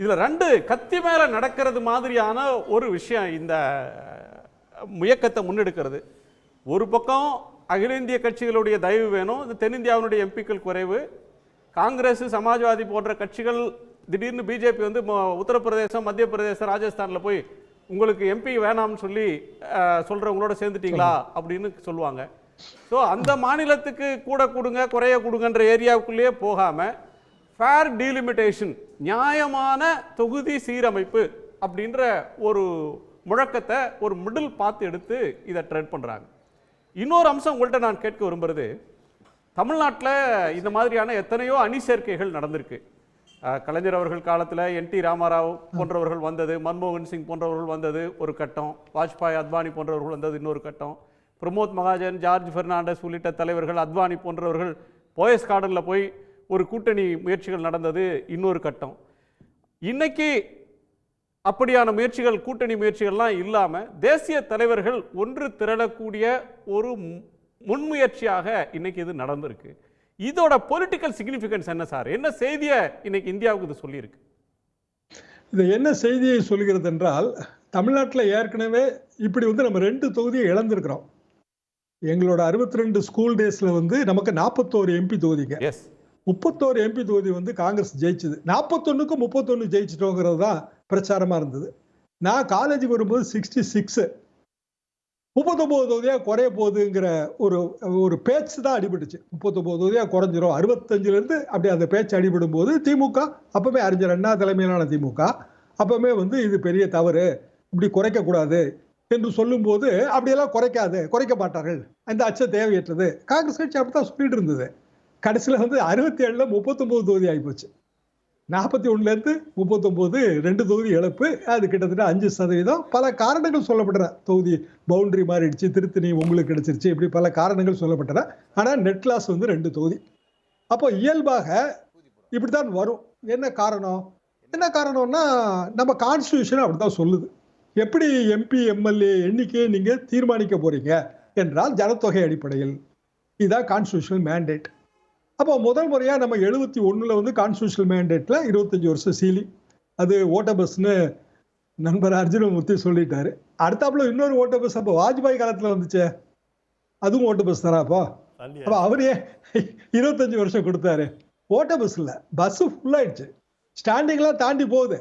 இதுல ரெண்டு கத்தி மேல நடக்கிறது மாதிரியான ஒரு விஷயம் இந்த முயக்கத்தை முன்னெடுக்கிறது. ஒரு பக்கம் அகில இந்திய கட்சிகளுடைய தயவு வேணும் இந்த தென்னிந்தியாவினுடைய எம்பிக்கள் குறைவு. காங்கிரஸ் சமாஜ்வாதி போன்ற கட்சிகள் திடீர்னு பிஜேபி வந்து ம- உத்தரப்பிரதேசம் மத்திய பிரதேசம் ராஜஸ்தான்ல போய் உங்களுக்கு எம்பி வேணாம்னு சொல்லி அஹ், சொல்றவங்களோட சேர்ந்துட்டீங்களா? அப்படின்னு சொல்லுவாங்க. ஸோ அந்த மாநிலத்துக்கு கூட கொடுங்க குறைய கொடுங்கன்ற ஏரியாவுக்குள்ளேயே போகாம ஃபேர் டீலிமிட்டேஷன் நியாயமான தொகுதி சீரமைப்பு அப்படின்ற ஒரு முழக்கத்தை ஒரு மிடில் பார்த்து எடுத்து இதை ட்ரெட் பண்ணுறாங்க இன்னொரு அம்சம் உங்கள்கிட்ட நான் கேட்க விரும்புறது தமிழ்நாட்டில் இந்த மாதிரியான எத்தனையோ அணி சேர்க்கைகள் நடந்திருக்கு. கலைஞர் அவர்கள் காலத்தில் என் டி ராமாராவ் போன்றவர்கள் வந்தது மன்மோகன் சிங் போன்றவர்கள் வந்தது ஒரு கட்டம் வாஜ்பாய் அத்வானி போன்றவர்கள் வந்தது இன்னொரு கட்டம் பிரமோத் மகாஜன் ஜார்ஜ் பெர்னாண்டஸ் உள்ளிட்ட தலைவர்கள் அத்வானி போன்றவர்கள் போயஸ் கார்டனில் போய் ஒரு கூட்டணி முயற்சிகள் நடந்தது இன்னொரு கட்டம். இன்னைக்கு அப்படியான முயற்சிகள் கூட்டணி முயற்சிகள்லாம் இல்லாம தேசிய தலைவர்கள் ஒன்று திரளக்கூடிய ஒரு முன்முயற்சியாக இன்னைக்கு இது நடந்திருக்கு. இதோட பொலிட்டிக்கல் சிக்னிஃபிகன்ஸ் என்ன சார்? என்ன செய்தியை இன்னைக்கு இந்தியாவுக்கு இது சொல்லியிருக்கு? இது என்ன செய்தியை சொல்கிறது என்றால் தமிழ்நாட்டில் ஏற்கனவே இப்படி வந்து நம்ம ரெண்டு தொகுதியை இழந்திருக்கிறோம். எங்களோட அறுபத்தி ரெண்டு ஸ்கூல் டேஸ்ல வந்து நமக்கு நாற்பத்தோரு எம்பி தொகுதிங்க. எஸ் முப்பத்தோரு எம்பி தொகுதி வந்து காங்கிரஸ் ஜெயிச்சது. நாற்பத்தொன்னுக்கு முப்பத்தொன்று ஜெயிச்சிட்டோங்கிறது தான் பிரச்சாரமாக இருந்தது. நான் காலேஜுக்கு வரும்போது சிக்ஸ்டி சிக்ஸு முப்பத்தொம்போது தொகுதியாக குறைய போகுதுங்கிற ஒரு ஒரு பேச்சு தான் அடிபட்டுச்சு. முப்பத்தொம்போது தொகுதியாக குறைஞ்சிரும். அறுபத்தஞ்சிலேருந்து அப்படி அந்த பேச்சு அடிபடும் போது திமுக அப்பவே அறிஞர் அண்ணா தலைமையிலான திமுக அப்பவே வந்து இது பெரிய தவறு. இப்படி குறைக்கக்கூடாது என்று சொல்லும்போது அப்படியெல்லாம் குறைக்காது குறைக்க மாட்டார்கள். அந்த அச்சம் தேவையற்றது. காங்கிரஸ் கட்சி அப்படித்தான் சொல்லிட்டு இருந்தது. கடைசியில் வந்து அறுபத்தி ஏழில் முப்பத்தொம்போது தொகுதி ஆகிப்போச்சு. நாற்பத்தி ஒன்றுலேருந்து முப்பத்தொம்போது ரெண்டு தொகுதி இழப்பு அது கிட்டத்தட்ட அஞ்சு சதவீதம். பல காரணங்கள் சொல்லப்பட்டன. தொகுதி பவுண்டரி மாறிடுச்சு திருத்தணி உங்களுக்கு கிடைச்சிருச்சு இப்படி பல காரணங்கள் சொல்லப்பட்டன. ஆனால் நெட் லாஸ் வந்து ரெண்டு தொகுதி. அப்போ இயல்பாக இப்படி தான் வரும். என்ன காரணம்? என்ன காரணம்னா நம்ம கான்ஸ்டியூஷன் அப்படி தான் சொல்லுது. எப்படி எம்பி எம்எல்ஏ எண்ணிக்கையை நீங்கள் தீர்மானிக்க போகிறீங்க என்றால் ஜனத்தொகை அடிப்படையில். இதுதான் கான்ஸ்டியூஷனல் மேண்டேட் அப்போ முதல் முறையாக நம்ம எழுபத்தி ஒண்ணுல வந்து கான்ஸ்டியூஷனல் மேண்டேட்ல இருபத்தஞ்சு வருஷம் சீலி. அது ஓட்ட பஸ்னு நண்பர் அர்ஜுனமூர்த்தி சொல்லிட்டாரு. அடுத்தாப்புல இன்னொரு ஓட்ட பஸ் அப்போ வாஜ்பாய் காலத்துல வந்துச்சே. அதுவும் ஓட்ட பஸ் தானே அப்போ? அப்போ அவரே இருபத்தஞ்சு வருஷம் கொடுத்தாரு. ஓட்ட பஸ் இல்ல. பஸ் ஃபுல்லாயிடுச்சு ஸ்டாண்டிங்லாம் தாண்டி போகுது.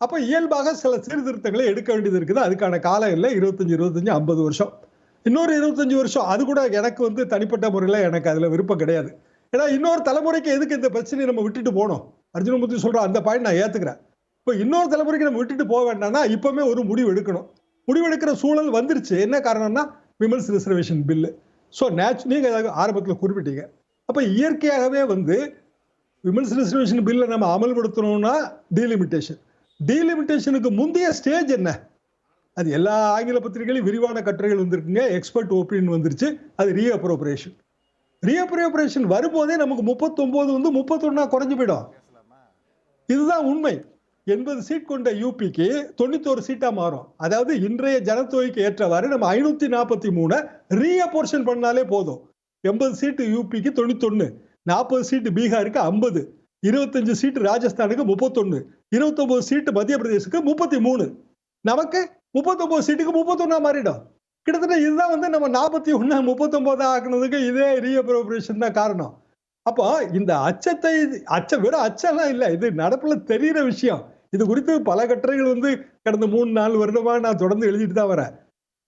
அப்போ இயல்பாக சில சீர்திருத்தங்களை எடுக்க வேண்டியது இருக்குது. அதுக்கான காலம் இல்லை. இருபத்தஞ்சு இருபத்தஞ்சு ஐம்பது வருஷம். இன்னொரு இருபத்தஞ்சு வருஷம். அது கூட எனக்கு வந்து தனிப்பட்ட முறையில் எனக்கு அதில் விருப்பம் கிடையாது. ஏன்னா இன்னொரு தலைமுறைக்கு எதுக்கு இந்த பிரச்சனையை நம்ம விட்டுட்டு போனோம்? அர்ஜுனமூர்த்தி சொல்கிறோம் அந்த பாயிண்ட் நான் ஏற்றுக்கிறேன் இப்போ இன்னொரு தலைமுறைக்கு நம்ம விட்டுட்டு போக வேண்டாம்னா இப்பவுமே ஒரு முடிவு எடுக்கணும். முடிவெடுக்கிற சூழல் வந்துருச்சு. என்ன காரணம்னா விமல்ஸ் ரிசர்வேஷன் பில்லு ஸோ நேச்சு நீங்கள் ஆரம்பத்தில் குறிப்பிட்டீங்க. அப்போ இயற்கையாகவே வந்து விமன்ஸ் ரிசர்வேஷன் பில்லை நம்ம அமல்படுத்தணும்னா டீலிமிட்டேஷன் டீலிமிட்டேஷனுக்கு முந்தைய ஸ்டேஜ் என்ன? அது எல்லா ஆங்கில பத்திரிகைகளையும் விரிவான கட்டுரைகள் வந்திருக்குங்க. எக்ஸ்பர்ட் ஒப்பீனியன் வந்துருச்சு. அது ரீஅப்ரோப்ரேஷன் ரீஅப்ரோப்ரேஷன் வரும்போதே நமக்கு முப்பத்தொம்போது வந்து முப்பத்தொன்னா குறைஞ்சு போயிடும். இதுதான் உண்மை. எண்பது சீட் கொண்ட யூபிக்கு தொண்ணூத்தோரு சீட்டா மாறும். அதாவது இன்றைய ஜனத்தொகைக்கு ஏற்றவாறு நம்ம ஐநூத்தி நாற்பத்தி மூணு ரீஅபோர்ஷன் பண்ணாலே போதும். எண்பது சீட்டு யூபிக்கு தொண்ணூத்தொன்னு நாற்பது சீட்டு பீகாருக்கு ஐம்பது இருபத்தஞ்சு சீட்டு ராஜஸ்தானுக்கு முப்பத்தொன்னு இருபத்தொன்பது சீட்டு மத்திய பிரதேசுக்கு முப்பத்தி மூணு. நமக்கு முப்பத்தொன்பது சீட்டுக்கு முப்பத்தொன்னா மாறிடும். கிட்டத்தட்ட இதுதான் வந்து நம்ம நாற்பத்தி ஒண்ணு முப்பத்தொம்போதா ஆக்குனதுக்கு இதே ரீஅப்ரோப்ரேஷன் தான் காரணம். அப்போ இந்த அச்சத்தை அச்சம் வெறும் அச்சம்லாம் இல்லை இது நடப்புல தெரியிற விஷயம். இது குறித்து பல கட்டுரைகள் வந்து கடந்த மூணு நாலு வருடமா நான் தொடர்ந்து எழுதிட்டு தான் வரேன்.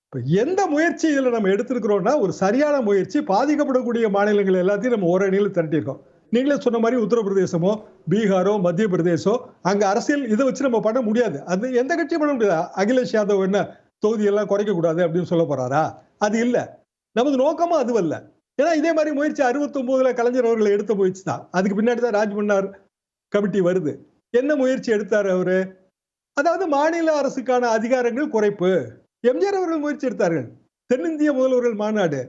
இப்போ எந்த முயற்சி இதில் நம்ம எடுத்திருக்கிறோம்னா ஒரு சரியான முயற்சி பாதிக்கப்படக்கூடிய மாநிலங்கள் எல்லாத்தையும் நம்ம ஓரணியில் திரட்டியிருக்கோம். நீங்களே சொன்ன மாதிரி உத்தரப்பிரதேசமோ பீகாரோ மத்திய பிரதேசோ அங்கே அரசியல் இதை வச்சு நம்ம பண்ண முடியாது. அது எந்த கட்சியும் பண்ண முடியாது. அகிலேஷ் யாதவ் என்ன தொகுதியெல்லாம் குறைக்க கூடாது அப்படின்னு சொல்ல போறாரா? அது இல்ல. நமது நோக்கமும் அதுவல்ல ஏன்னா இதே மாதிரி முயற்சி அறுபத்தொன்பதுல கலைஞர் அவர்கள் எடுத்த முயற்சி தான் அதுக்கு பின்னாடி தான் ராஜ்மன்னார் கமிட்டி வருது. என்ன முயற்சி எடுத்தார் அவரு? அதாவது மாநில அரசுக்கான அதிகாரங்கள் குறைப்பு. எம்ஜிஆர் அவர்கள் முயற்சி எடுத்தார்கள். தென்னிந்திய முதல்வர்கள் மாநாடு.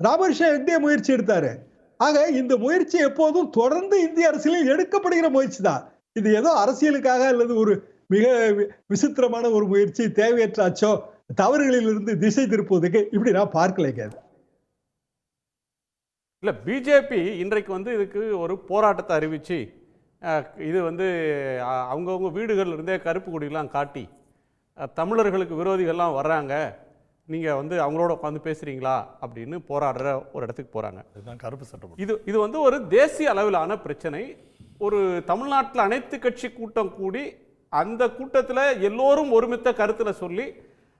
ராமர்ஷா ஹெக்டே முயற்சி எடுத்தாரு? ஆக இந்த முயற்சி எப்போதும் தொடர்ந்து இந்திய அரசியலில் எடுக்கப்படுகிற முயற்சி தான் இது ஏதோ அரசியலுக்காக அல்லது ஒரு மிக விசித்திரமான ஒரு முயற்சி தேவையற்ற அச்சோ தவறுகளிலிருந்து திசை திருப்புவதற்கு இப்படி நான் பார்க்கலைங்க அது. இல்ல பிஜேபி இன்றைக்கு வந்து இதுக்கு ஒரு போராட்டத்தை அறிவிச்சு அஹ், இது வந்து அவங்கவங்க வீடுகள்ல இருந்தே கருப்பு கொடியெல்லாம் காட்டி தமிழர்களுக்கு விரோதிகள்லாம் வர்றாங்க நீங்கள் வந்து அவங்களோட உட்காந்து பேசுகிறீங்களா அப்படின்னு போராடுற ஒரு இடத்துக்கு போகிறாங்க இதுதான் கருப்பு சட்டம் இது இது வந்து ஒரு தேசிய அளவிலான பிரச்சனை. ஒரு தமிழ்நாட்டில் அனைத்து கட்சி கூட்டம் கூடி அந்த கூட்டத்தில் எல்லோரும் ஒருமித்த கருத்தில் சொல்லி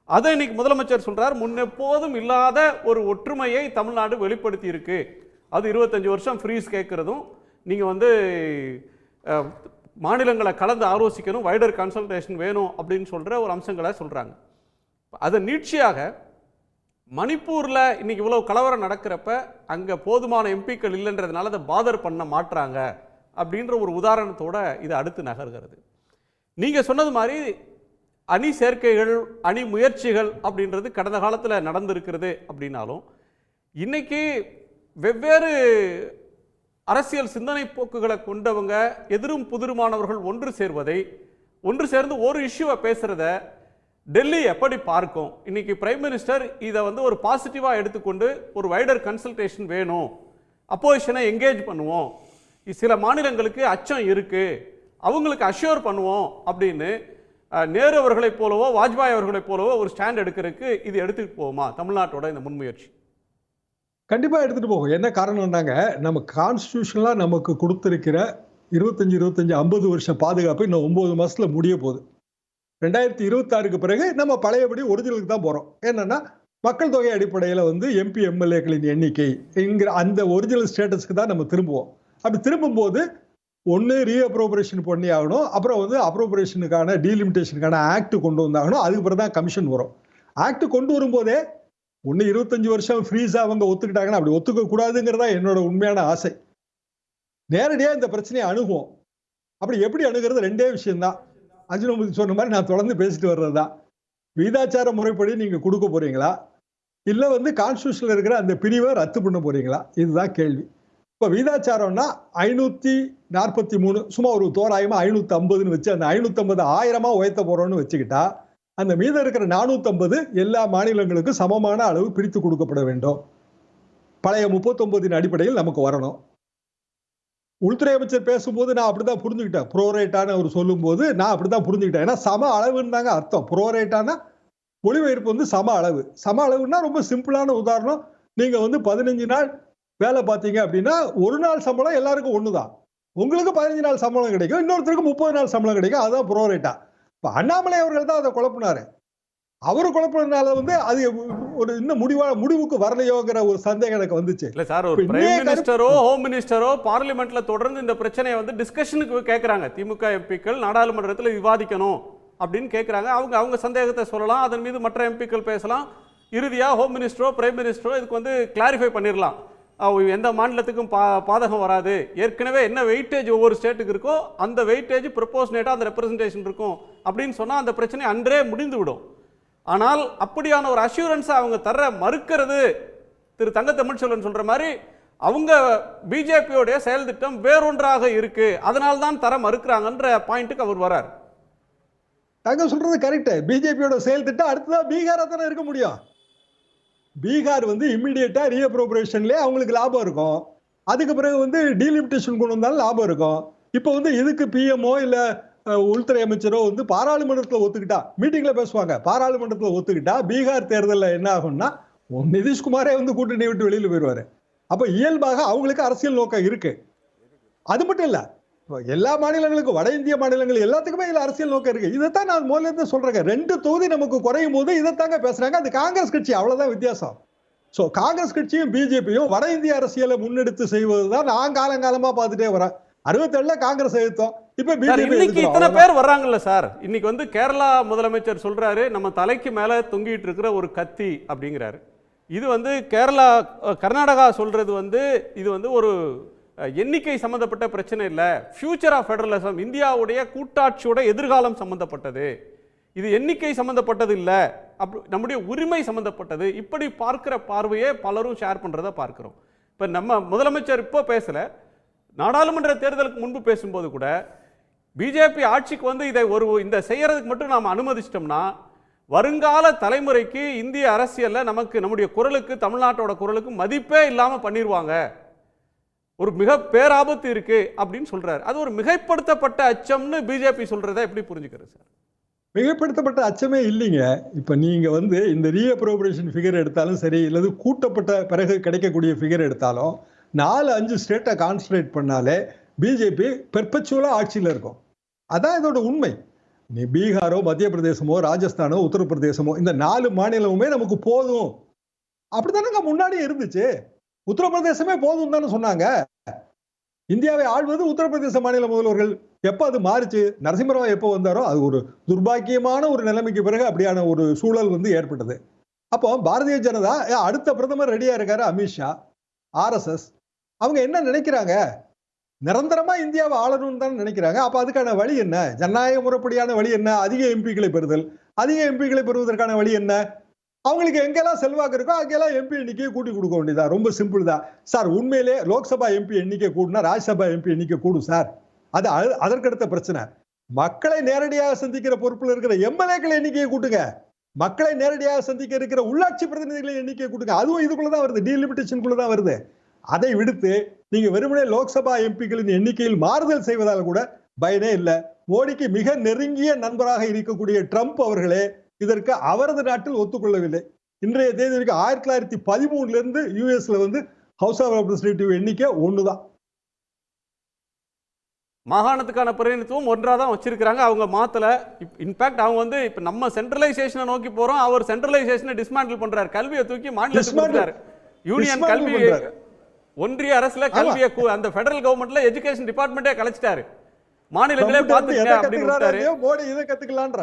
அதை இன்னைக்கு முதலமைச்சர் சொல்கிறார் முன்னெப்போதும் இல்லாத ஒரு ஒற்றுமையை தமிழ்நாடு வெளிப்படுத்தி இருக்கு. அது இருபத்தஞ்சி வருஷம் ஃப்ரீஸ் கேட்குறதும் நீங்கள் வந்து மாநிலங்களை கலந்து ஆலோசிக்கணும் வைடர் கன்சல்டேஷன் வேணும் அப்படின்னு சொல்கிற ஒரு அம்சங்களை சொல்கிறாங்க அதை நீட்சியாக மணிப்பூரில் இன்றைக்கி இவ்வளோ கலவரம் நடக்கிறப்ப அங்கே போதுமான எம்பிக்கள் இல்லைன்றதுனால அதை பாதர் பண்ண மாட்டுறாங்க அப்படின்ற ஒரு உதாரணத்தோட இது அடுத்து நகர்கிறது. நீங்கள் சொன்னது மாதிரி அணி சேர்க்கைகள் அணி முயற்சிகள் அப்படின்றது கடந்த காலத்தில் நடந்திருக்கிறது அப்படின்னாலும் இன்றைக்கி வெவ்வேறு அரசியல் சிந்தனை போக்குகளை கொண்டவங்க எதிரும் புதிருமானவர்கள் ஒன்று சேர்வதை ஒன்று சேர்ந்து ஒரு இஷ்யூவை பேசுகிறத டெல்லி எப்படி பார்க்கும்? இன்றைக்கி பிரைம் மினிஸ்டர் இதை வந்து ஒரு பாசிட்டிவாக எடுத்துக்கொண்டு ஒரு வைடர் கன்சல்டேஷன் வேணும். அப்போசிஷனை எங்கேஜ் பண்ணுவோம். சில மாநிலங்களுக்கு அச்சம் இருக்குது அவங்களுக்கு அஷ்யூர் பண்ணுவோம் அப்படின்னு நேரு அவர்களைப் போலவோ வாஜ்பாய் அவர்களைப் போலவோ ஒரு ஸ்டாண்ட் எடுக்கிறதுக்கு இது எடுத்துட்டு போகுமா? தமிழ்நாட்டோட இந்த முன்முயற்சி. கண்டிப்பா எடுத்துட்டு போகும். என்ன காரணம்னாங்க நம்ம கான்ஸ்டியூஷனலா நமக்கு கொடுத்துருக்கிற இருபத்தஞ்சு இருபத்தஞ்சு ஐம்பது வருஷம் பாதுகாப்பு இன்னும் ஒன்பது மாசத்துல முடிய போகுது. ரெண்டாயிரத்தி இருபத்தாறுக்கு பிறகு நம்ம பழையபடி ஒரிஜினலுக்கு தான் போறோம். என்னன்னா மக்கள் தொகை அடிப்படையில் வந்து எம்பி எம்எல்ஏக்களின் எண்ணிக்கை என்கிற அந்த ஒரிஜினல் ஸ்டேட்டஸ்க்கு தான் நம்ம திரும்புவோம். அப்படி திரும்பும்போது ஒன்று ரீஅப்ரோபரேஷன் பண்ணி ஆகணும். அப்புறம் வந்து அப்ரோபரேஷனுக்கான டீலிமிட்டேஷனுக்கான ஆக்ட் கொண்டு வந்தாகணும். அதுக்கு பிறகு தான் கமிஷன் வரும். ஆக்ட் கொண்டு வரும்போதே ஒன்று இருபத்தஞ்சு வருஷம் ஃப்ரீஸாக அவங்க ஒத்துக்கிட்டாங்கன்னா அப்படி ஒத்துக்க கூடாதுங்கிறதா என்னோட உண்மையான ஆசை. நேரடியாக இந்த பிரச்சனையை அணுகுவோம். அப்படி எப்படி அணுகிறது? ரெண்டே விஷயம்தான். அஜினமுதி சொன்ன மாதிரி நான் தொடர்ந்து பேசிட்டு வர்றது தான் வீதாச்சார முறைப்படி நீங்கள் கொடுக்க போறீங்களா? இல்லை வந்து கான்ஸ்டியூஷனில் இருக்கிற அந்த பிரிவை ரத்து பண்ண போறீங்களா? இதுதான் கேள்வி. இப்போ வீதாச்சாரம்னா ஐநூத்தி நாற்பத்தி மூணு சும்மா ஒரு தோராயமா ஐநூத்தி ஐம்பதுன்னு வச்சு அந்த ஐநூத்தி ஐம்பது ஆயிரமா உயர்த்த போறோம்னு வச்சுக்கிட்டா அந்த மீதம் இருக்கிற நானூற்றம்பது எல்லா மாநிலங்களுக்கும் சமமான அளவு பிரித்து கொடுக்கப்பட வேண்டும். பழைய முப்பத்தொன்பதின் அடிப்படையில் நமக்கு வரணும். உள்துறை அமைச்சர் பேசும்போது நான் அப்படிதான் புரிஞ்சுக்கிட்டேன். ப்ரோரேட்டான்னு அவர் சொல்லும்போது நான் அப்படிதான் புரிஞ்சுக்கிட்டேன். ஏன்னா சம அளவுன்னு தாங்க அர்த்தம். ப்ரோரேட்டான மொழிபெயர்ப்பு வந்து சம அளவு. சம அளவுன்னா ரொம்ப சிம்பிளான உதாரணம். நீங்க வந்து பதினஞ்சு நாள் வேலை பார்த்தீங்க அப்படின்னா ஒரு நாள் சம்பளம் எல்லாருக்கும் ஒண்ணுதான். உங்களுக்கு பதினஞ்சு நாள் சம்பளம் கிடைக்கும் இன்னொருத்தருக்கு முப்பது நாள் சம்பளம் கிடைக்கும் அதுதான் ப்ரோரேட்டா இப்போ அண்ணாமலை அவர்கள் தான் அதை குழப்பினாரு. அவர் குழப்பினால வந்து அது ஒரு இன்னும் முடிவா முடிவுக்கு வரலையோங்கிற ஒரு சந்தேகம் எனக்கு வந்துச்சு. இல்ல சார் ஒரு பிரைம் மினிஸ்டரோ ஹோம் மினிஸ்டரோ பார்லிமெண்ட்ல தொடர்ந்து இந்த பிரச்சனையை வந்து டிஸ்கஷனுக்கு கேட்கறாங்க திமுக எம்பிக்கள் நாடாளுமன்றத்தில் விவாதிக்கணும் அப்படின்னு கேட்கறாங்க அவங்க அவங்க சந்தேகத்தை சொல்லலாம் அதன் மீது மற்ற எம்பிக்கள் பேசலாம். இறுதியா ஹோம் மினிஸ்டரோ பிரைம் மினிஸ்டரோ இதுக்கு வந்து கிளாரிஃபை பண்ணிடலாம் எந்த மாநிலத்துக்கும் பா பாதகம் வராது. ஏற்கனவே என்ன வெயிட்டேஜ் ஒவ்வொரு ஸ்டேட்டுக்கு இருக்கோ அந்த வெயிட்டேஜ் ப்ரொப்போஷனேட்டாக அந்த ரெப்ரசன்டேஷன் இருக்கும். அப்படின்னு சொன்னால் அந்த பிரச்சனை அன்றே முடிந்து விடும் ஆனால் அப்படியான ஒரு அஷூரன்ஸை அவங்க தர மறுக்கிறது திரு தங்க தமிழ்ச்செல்வன் சொல்கிற மாதிரி அவங்க பிஜேபியோடைய செயல் திட்டம் வேறொன்றாக இருக்கு. அதனால தான் தர மறுக்கிறாங்கன்ற பாயிண்ட்டுக்கு அவர் வரார். தங்க சொல்றது கரெக்ட் பிஜேபியோட செயல் திட்டம் அடுத்ததாக பீகாரா தானே இருக்க முடியும். பீகார் வந்து இம்மிடியேட்டா ரீஅப்ரோபரேஷன்லயே அவங்களுக்கு லாபம் இருக்கும். அதுக்கு பிறகு வந்து டீலிமிட்டேஷன் கொண்டு வந்தாலும் லாபம் இருக்கும். இப்போ வந்து இதுக்கு பிஎம்ஓ இல்ல உள்துறை அமைச்சரோ வந்து பாராளுமன்றத்தில் ஒத்துக்கிட்டா? மீட்டிங்ல பேசுவாங்க. பாராளுமன்றத்தில் ஒத்துக்கிட்டா பீகார் தேர்தலில் என்ன ஆகும்னா நிதிஷ்குமாரே வந்து கூட்டணி விட்டு வெளியில் போயிடுவாரு. அப்போ இயல்பாக அவங்களுக்கு அரசியல் நோக்கம் இருக்கு. அது மட்டும் இல்லை எல்லா மாநிலங்களுக்கும் வட இந்திய மாநிலங்கள் எல்லாத்துக்குமே இதுல அரசியல் நோக்கம் இருக்கு. இதைத்தான் நான் முதல்ல இருந்து சொல்றேன் ரெண்டு தொகுதி நமக்கு குறையும் போது இதைத்தாங்க பேசுறாங்க. அது காங்கிரஸ் கட்சி அவ்வளவுதான் வித்தியாசம். சோ காங்கிரஸ் கட்சியும் பிஜேபியும் வட இந்திய அரசியலை முன்னெடுத்து செய்வதுதான் நான் காலங்காலமா பார்த்துட்டே வரேன். அறுபத்தேழுல காங்கிரஸ் எதிர்த்தோம். இப்ப இன்னைக்கு இத்தனை பேர் வர்றாங்கல்ல சார்? இன்னைக்கு வந்து கேரளா முதலமைச்சர் சொல்றாரு நம்ம தலைக்கு மேல தொங்கிட்டு இருக்கிற ஒரு கத்தி அப்படிங்கிறாரு. இது வந்து கேரளா கர்நாடகா சொல்றது வந்து இது வந்து ஒரு எண்ணிக்கை சம்மந்தப்பட்ட பிரச்சனை இல்லை. ஃபியூச்சர் ஆஃப் ஃபெடரலிசம் இந்தியாவுடைய கூட்டாட்சியோட எதிர்காலம் சம்மந்தப்பட்டது இது எண்ணிக்கை சம்மந்தப்பட்டது இல்லை. அப் நம்முடைய உரிமை சம்மந்தப்பட்டது இப்படி பார்க்குற பார்வையே பலரும் ஷேர் பண்ணுறதை பார்க்குறோம். இப்போ நம்ம முதலமைச்சர் இப்போ பேசல. நாடாளுமன்ற தேர்தலுக்கு முன்பு பேசும்போது கூட பிஜேபி ஆட்சிக்கு வந்து இதை ஒரு இந்த செய்கிறதுக்கு மட்டும் நாம் அனுமதிச்சிட்டோம்னா வருங்கால தலைமுறைக்கு இந்திய அரசியலில் நமக்கு நம்முடைய குரலுக்கு தமிழ்நாட்டோட குரலுக்கு மதிப்பே இல்லாமல் பண்ணிடுவாங்க ஒரு மிக பேராபத்து இருக்கு அப்படின்னு சொல்றாரு. அது ஒரு மிகைப்படுத்தப்பட்ட அச்சம்னு பிஜேபி சொல்றதை எப்படி புரிஞ்சுக்கிறது சார்? மிகப்படுத்தப்பட்ட அச்சமே இல்லைங்க. இப்போ நீங்கள் வந்து இந்த ரீஅப்ரோபிரேஷன் ஃபிகர் எடுத்தாலும் சரி இல்லது கூட்டப்பட்ட பிறகு கிடைக்கக்கூடிய ஃபிகர் எடுத்தாலும் நாலு அஞ்சு ஸ்டேட்டை கான்சன்ட்ரேட் பண்ணாலே பிஜேபி பெர்பச்சுவலாக ஆட்சியில் இருக்கும். அதான் இதோட உண்மை. நீ பீகாரோ மத்திய பிரதேசமோ ராஜஸ்தானோ உத்தரப்பிரதேசமோ இந்த நாலு மாநிலமுமே நமக்கு போதும். அப்படி தானே முன்னாடி இருந்துச்சு? உத்தரப்பிரதேசமே போதும் தானே சொன்னாங்க. இந்தியாவை ஆள்வது உத்தரப்பிரதேச மாநில முதல்வர்கள். எப்போ அது மாறுச்சு? நரசிம்மராவ் எப்போ வந்தாரோ அது ஒரு துர்பாக்கியமான ஒரு நிலைமைக்கு பிறகு அப்படியான ஒரு சூழல் வந்து ஏற்பட்டது. அப்போ பாரதிய ஜனதா ஏ, அடுத்த பிரதமர் ரெடியா இருக்காரு அமித்ஷா ஆர்எஸ்எஸ் அவங்க என்ன நினைக்கிறாங்க? நிரந்தரமா இந்தியாவை ஆளணும்னு தான் நினைக்கிறாங்க. அப்ப அதுக்கான வழி என்ன? ஜனநாயக முறைப்படியான வழி என்ன? அதிக எம்பிக்களை பெறுதல். அதிக எம்பிக்களை பெறுவதற்கான வழி என்ன? அவங்களுக்கு எங்கெல்லாம் செல்வாக்கு இருக்கோ அங்கெல்லாம் எம்பி எண்ணிக்கையை கூட்டி கொடுக்க வேண்டியதா ரொம்ப சிம்பிள் தான். சார் உண்மையிலே லோக்சபா எம்பி எண்ணிக்கை கூடுனா ராஜ்யசபா எம்பி எண்ணிக்கை கூடும் சார். அது அதற்கடுத்த பிரச்சனை. மக்களை நேரடியாக சந்திக்கிற பொறுப்பில் இருக்கிற எம்எல்ஏக்கள் எண்ணிக்கையை கூட்டுங்க. மக்களை நேரடியாக சந்திக்க இருக்கிற உள்ளாட்சி பிரதிநிதிகளை எண்ணிக்கை கூட்டுங்க. அதுவும் இதுக்குள்ளதான் வருது. டீலிமிட்டேஷனுக்குள்ள தான் வருது. அதை விடுத்து நீங்க வெறுமனே லோக்சபா எம்பிக்களின் எண்ணிக்கையில் மாறுதல் செய்வதால் கூட பயனே இல்லை. மோடிக்கு மிக நெருங்கிய நண்பராக இருக்கக்கூடிய ட்ரம்ப் அவர்களே இதற்கு அவரது நாட்டில் ஒத்துக்கொள்ளவில்லை. இன்றைய தேதி வரைக்கும் ஆயிரத்தி தொள்ளாயிரத்தி பதிமூணுல இருந்து யூஎஸ்ல வந்து ஹவுஸ் ஆஃப் ரெப்ரஸன்டேட்டிவ் எண்ணிக்கை ஒண்ணுதான். மாகாணத்துக்கான பிரதிநிதித்துவம் ஒன்றா தான் வச்சிருக்காங்க அவங்க மாத்தல. இன்ஃபேக்ட் அவங்க வந்து இப்ப நம்ம சென்ட்ரலைசேஷனை நோக்கி போறோம். அவர் சென்ட்ரலைசேஷனை டிஸ்மேண்டில் பண்றாரு. கல்வியை தூக்கி மாநிலத்துக்கு யூனியன் கல்வி. ஒன்றிய அரசுல கல்வியை அந்த ஃபெடரல் கவர்மெண்ட்ல எஜுகேஷன் டிபார்ட்மெண்ட்டே கலைச்சிட்டாரு. மாநிலங்களே எதை அப்படின்னு மோடி இதை கத்துக்கலான்ற